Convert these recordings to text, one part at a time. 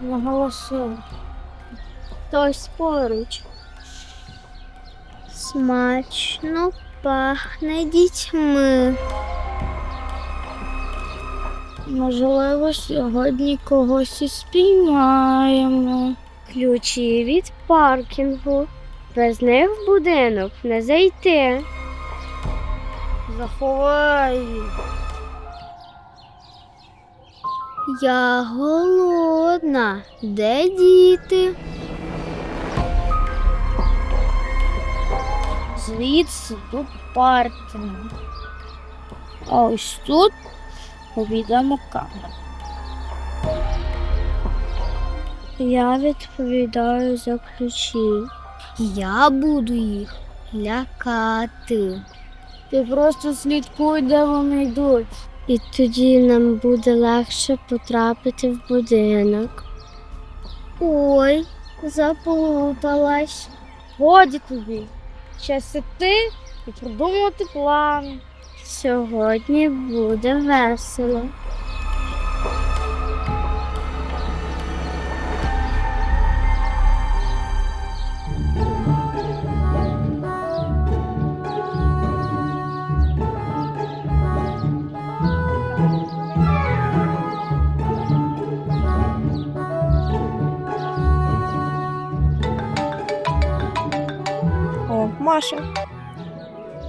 голоси. Хтось поруч. Смачно пахне дітьми. Можливо, сьогодні когось і спіймаємо. Ключі від паркінгу. Без них в будинок не зайти. Заховай. Я голодна. Де діти? Звідси тут паркінг. А ось тут увійдемо камеру. Я відповідаю за ключі. Я буду їх лякати. Ти просто слідкуй, де вони йдуть. І тоді нам буде легше потрапити в будинок. Ой, заплуталась. Годі тобі. Час іти і продумувати план. Сьогодні буде весело. О,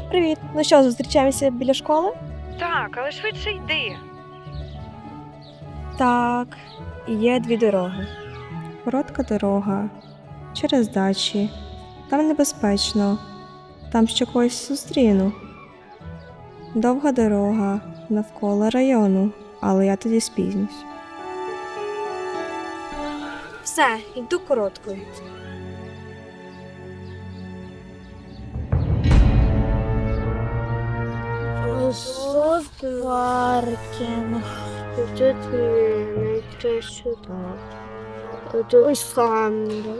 Привіт. Ну що, зустрічаємося біля школи? Так, але швидше йди. Так, є дві дороги. Коротка дорога через дачі. Там небезпечно. Там ще когось зустріну. Довга дорога навколо району, але я тоді спізнюсь. Все, йду короткою. Ось паркінг. Тут найкраще так. Ось камера.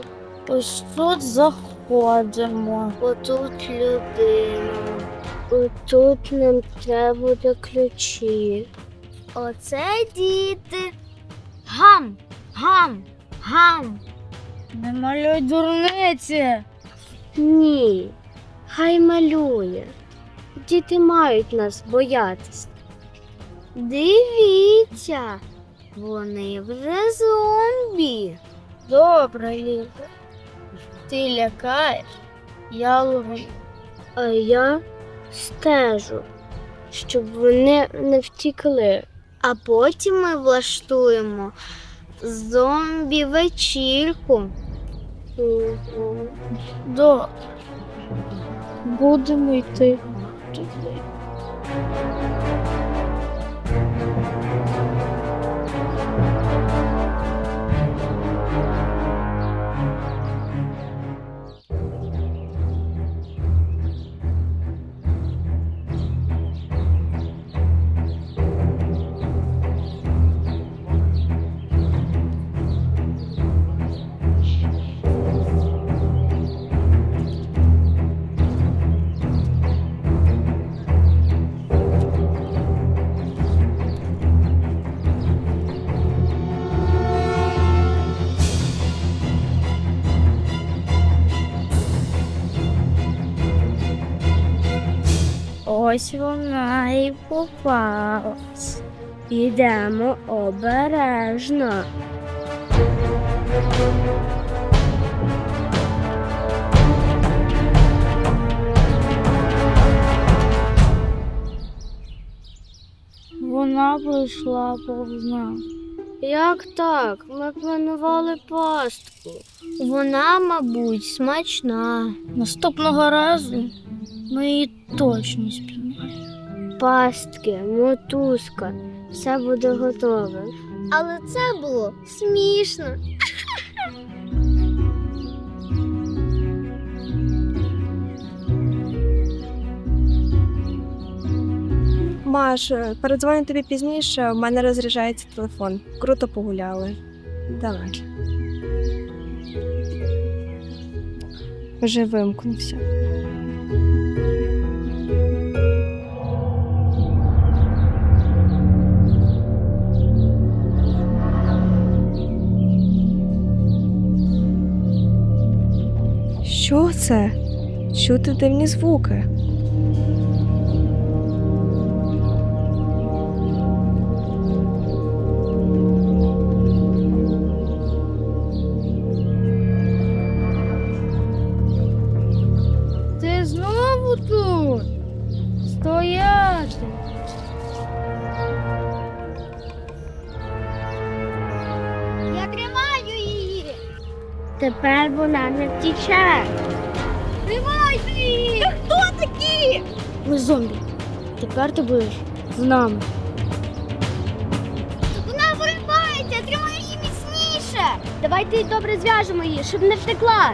Ось тут заходимо. Отут людина. Отут нам треба буде ключі. Оце діти. Гам! Гам! Гам! Не малюй дурниці. Ні. Хай малює. Діти мають нас боятися. Дивіться, вони вже зомбі. Добре, Ліка. Ти лякаєш, я ловлю. А я стежу, щоб вони не втікли. А потім ми влаштуємо зомбі вечірку. Добре. Будемо йти tudo bem. Ось вона і попалась. Ідемо обережно. Вона прийшла повз нас. Як так? Ми планували пастку. Вона, мабуть, смачна. Наступного разу ми її точно спіймаємо. Пастки, мотузка, все буде готове. Але це було смішно. Маш, передзвоню тобі пізніше, в мене розряджається телефон. Круто погуляли. Давай. Вже вимкнувся. Що це? Чути дивні звуки. Тепер вона не втіче. Тримайте її! Хто такі? Ми зомбі. Тепер ти будеш з нами. Вона виривається, тримай її міцніше. Давайте добре зв'яжемо її, щоб не втекла.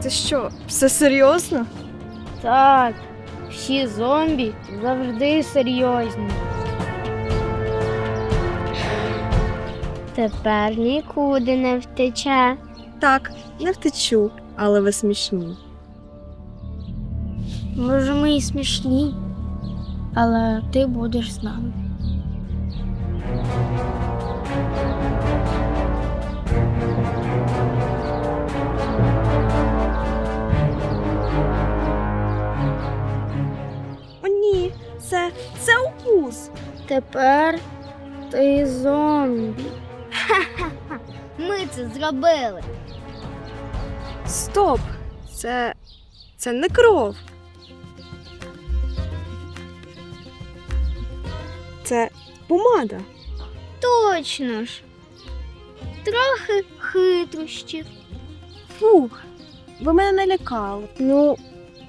Це що, все серйозно? Так, всі зомбі завжди серйозні. Тепер нікуди не втече. Так, не втечу, але ви смішні. Може, ми і смішні, але ти будеш з нами. Тепер ти зомбі. Ха-ха-ха. Ми це зробили. Стоп! Це. це не кров. Це помада. Точно ж. Трохи хитрощів. Фух, ви мене налякали. Ну,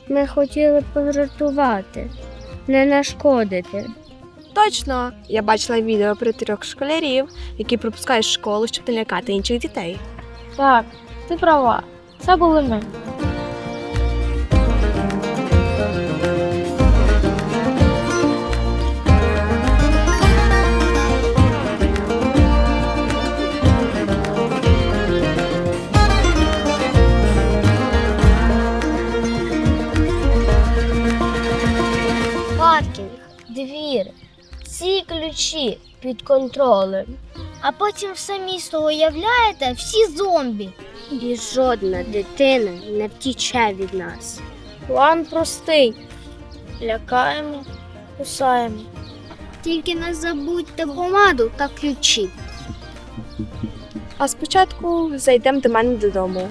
ми хотіли пожартувати, не нашкодити. Точно, я бачила відео про трьох школярів, які пропускають школу, щоб не лякати інших дітей. Так, ти права. Це були ми. Ключі під контролем. А потім все місто уявляєте всі зомбі. І жодна дитина не втіче від нас. План простий. Лякаємо, кусаємо. Тільки не забудьте помаду та ключі. А спочатку зайдемо до мене додому.